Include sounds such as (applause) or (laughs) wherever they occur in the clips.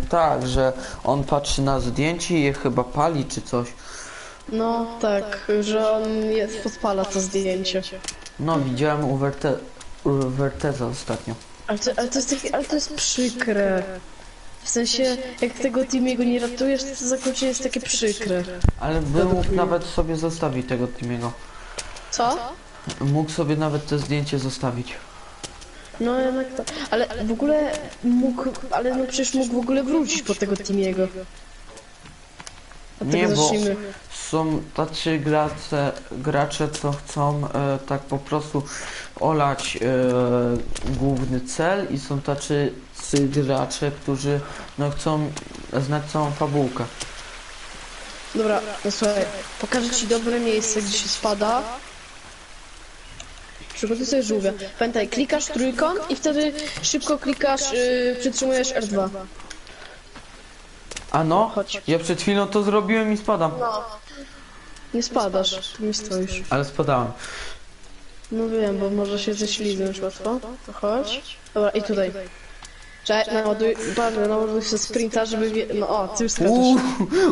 tak, że on patrzy na zdjęcie i je chyba pali czy coś. No tak, że on jest, podpala to zdjęcie. No, widziałem u, Werte, u Werteza ostatnio. Ale to, ale to jest takie, ale to jest przykre. W sensie, jak tego Timiego nie ratujesz, to zakończenie jest takie przykre. Ale by mógł nawet sobie zostawić tego Timiego. Co? Mógł sobie nawet to zdjęcie zostawić. No jednak to. Ale w ogóle mógł, ale no przecież mógł w ogóle wrócić po tego Timiego. Od Nie, tego bo zacznijmy. są tacy gracze, gracze co chcą e, tak po prostu olać e, główny cel i są tacy tacy gracze, którzy no chcą znać całą fabułkę. Dobra, no słuchaj, pokażę ci dobre miejsce, gdzie się spada. Przygotuj sobie żółwia. Pamiętaj, klikasz trójkąt i wtedy szybko klikasz, yy, przytrzymujesz R2. A no, Chodź. ja przed chwilą to zrobiłem i spadam. No. Nie spadasz, tu nie stoisz. Ale spadałem. No wiem, bo może się ześlizgnąć łatwo. To chodź. Dobra, i tutaj. Czekaj, naładuj, bardzo naładuj się sprinta, żeby wie... No o, ty już skaczesz. Uuu,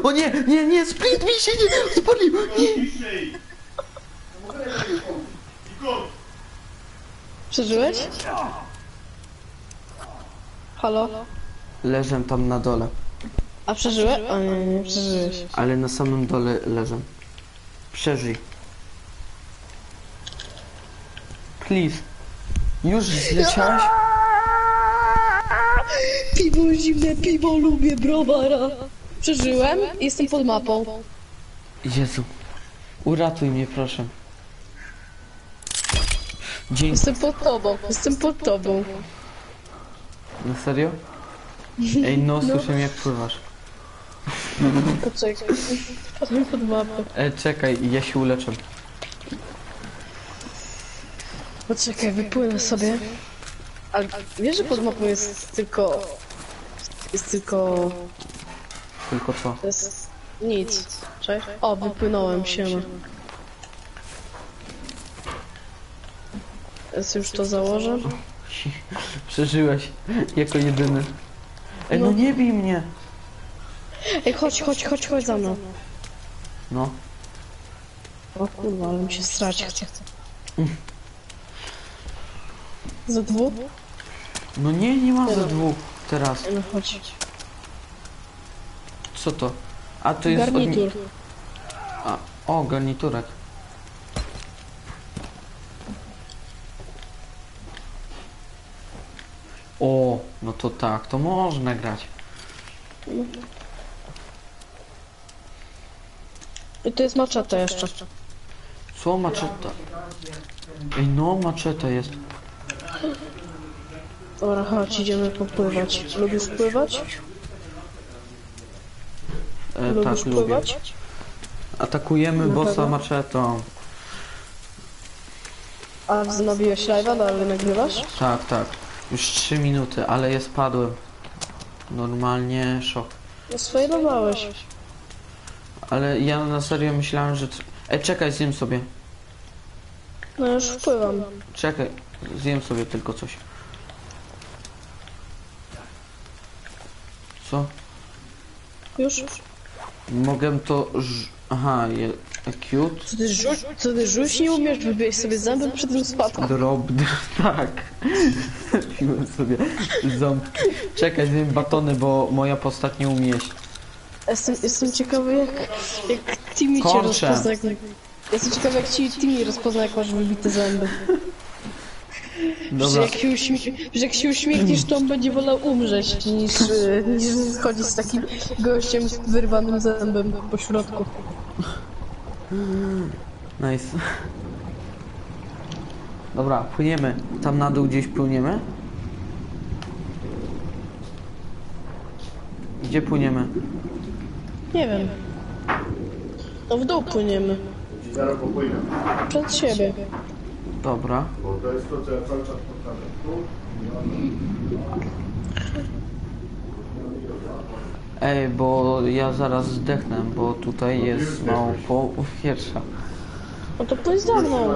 o nie, nie, nie, sprint mi się nie spalił. Nie. Przeżyłeś? Halo? Leżę tam na dole, A przeżyłeś? O nie, nie, przeżyłeś. ale na samym dole leżę. Przeżyj. Please. Już zleciałeś? (laughs) Piwo zimne, piwo lubię, browara. Przeżyłem i jestem pod mapą. Jezu. Uratuj mnie, proszę. Jestem pod tobą, jestem pod tobą. Na serio? Ej, no, (laughs) słyszę jak pływasz. Poczekaj, wpadłem pod mapę. E, czekaj, ja się uleczę. Poczekaj, wypłynę sobie. Ale wiesz, że pod mapą jest tylko... Jest tylko... Tylko co? jest nic. Cześć. O, wypłynąłem się. Jest już to założę. (laughs) Przeżyłeś jako jedyny. Ej, no No. nie bij mnie. Ej, chodź, chodź, chodź, chodź za mną. No. O kurwa, ale mi się strać chce. Za dwóch? No nie, nie ma za dwóch teraz. No chodź. Co to? A to jest... Garnitur. A, o, garniturek. O, no to tak, to można grać. I to jest maczeta jeszcze. Co, maczeta? Ej, no, maczeta jest. Dobra, chodź, idziemy popływać. Lubisz pływać? E, Lubisz tak, lubię. pływać? Atakujemy Na bossa pewno? maczetą. A wznowiłeś live'a, no ale nagrywasz? Tak, tak. Już 3 minuty, ale je spadłem. Normalnie szok. No sfailowałeś. Ale ja na serio myślałem, że... Ej, czekaj, zjem sobie. No już wpływam. Czekaj, zjem sobie tylko coś. Co? Już? Mogę to... Ż... Aha, je... Cute? Co ty rzuć, co ty rzuć nie umiesz? Wybiłeś sobie zęby przy tym spadku. Drobny, (laughs) tak. Piłem sobie ząb. Czekaj, zjem batony, bo moja postać nie umie jeść. Jestem, jestem ciekawy jak, jak Timmy cię rozpozna. Jak, jestem ciekawy jak ci Timmy rozpozna jak masz wybite zęby. Że Dobra, jak, się uśmie- że jak się uśmiechniesz, to on będzie wolał umrzeć niż, y, niż chodzić z takim gościem z wyrwanym zębem po środku. Nice. Dobra, płyniemy. Tam na dół gdzieś płyniemy? Gdzie płyniemy? Nie wiem. No w dół płyniemy. Zaraz popłynę, Przed siebie. Dobra. bo to jest to, co ja cały czas powtarzam. Tu, Ej, bo ja zaraz zdechnę, bo tutaj jest mało po pierwsza. No to za mną.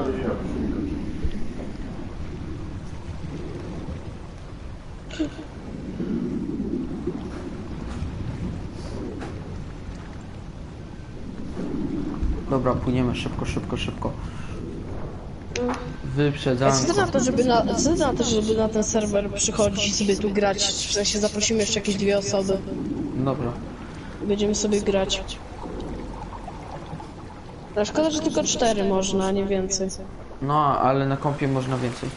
Dobra, płyniemy szybko, szybko, szybko. Mm. Wyprzedzamy. Co na to, żeby na, na to, żeby na ten serwer przychodzić i sobie tu grać? W sensie zaprosimy jeszcze jakieś dwie osoby. Dobra. Będziemy sobie grać. No szkoda, że tylko cztery można, a nie więcej. No, ale na kompie można więcej.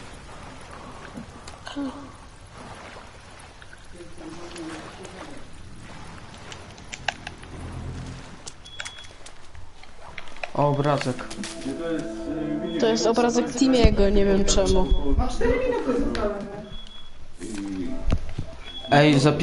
O, obrazek. To jest obrazek Timiego, nie wiem czemu. Ej, zapis